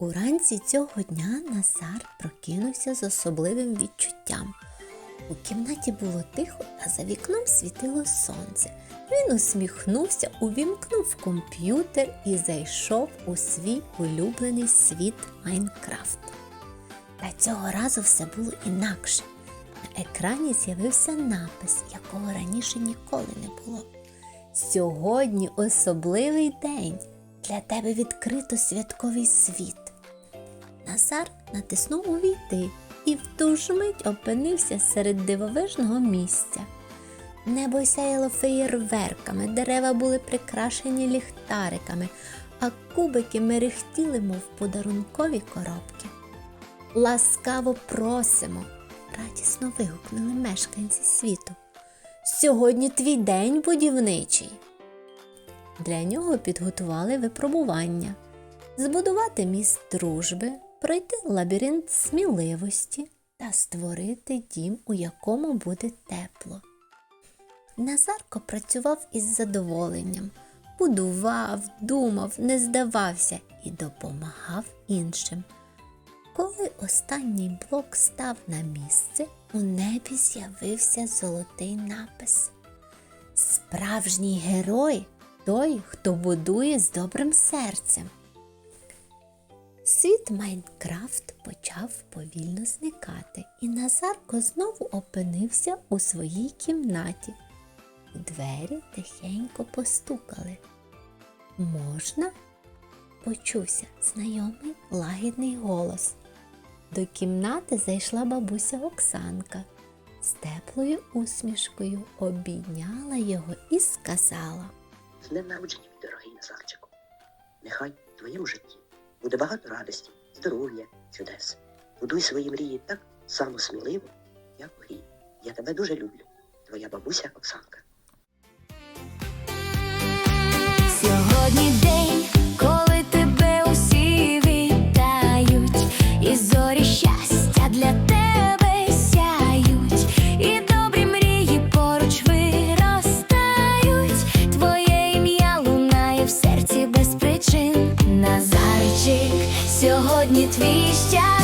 Уранці цього дня Назар прокинувся з особливим відчуттям. У кімнаті було тихо, а за вікном світило сонце. Він усміхнувся, увімкнув комп'ютер і зайшов у свій улюблений світ Майнкрафт. Та цього разу все було інакше. На екрані з'явився напис, якого раніше ніколи не було. Сьогодні особливий день. Для тебе відкрито святковий світ. Назар натиснув увійти і в ту ж мить опинився серед дивовижного місця. Небо сяяло феєрверками, дерева були прикрашені ліхтариками, а кубики мерехтіли, мов подарункові коробки. Ласкаво просимо, радісно вигукнули мешканці світу. Сьогодні твій день будівничий. Для нього підготували випробування збудувати міст дружби, пройти лабіринт сміливості та створити дім, у якому буде тепло. Назарко працював із задоволенням, будував, думав, не здавався і допомагав іншим. Коли останній блок став на місце, у небі з'явився золотий напис. Справжній герой той, хто будує з добрим серцем. Світ Майнкрафт почав повільно зникати, і Назарко знову опинився у своїй кімнаті. У двері тихенько постукали. Можна? почувся знайомий лагідний голос. До кімнати зайшла бабуся Оксанка. З теплою усмішкою обійняла його і сказала. З днем народження, дорогий Назарчику. Нехай в твоєму житті буде багато радості, здоров'я, чудес. Будуй свої мрії так само сміливо, як у. Я тебе дуже люблю. Твоя бабуся Оксанка. Сьогодні твій щасливий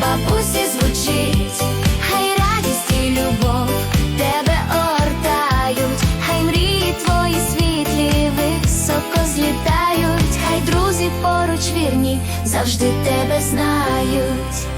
бабусі звучить. Хай радість і любов тебе огортають, хай мрії твої світлі високо злітають, хай друзі поруч вірні завжди тебе знають.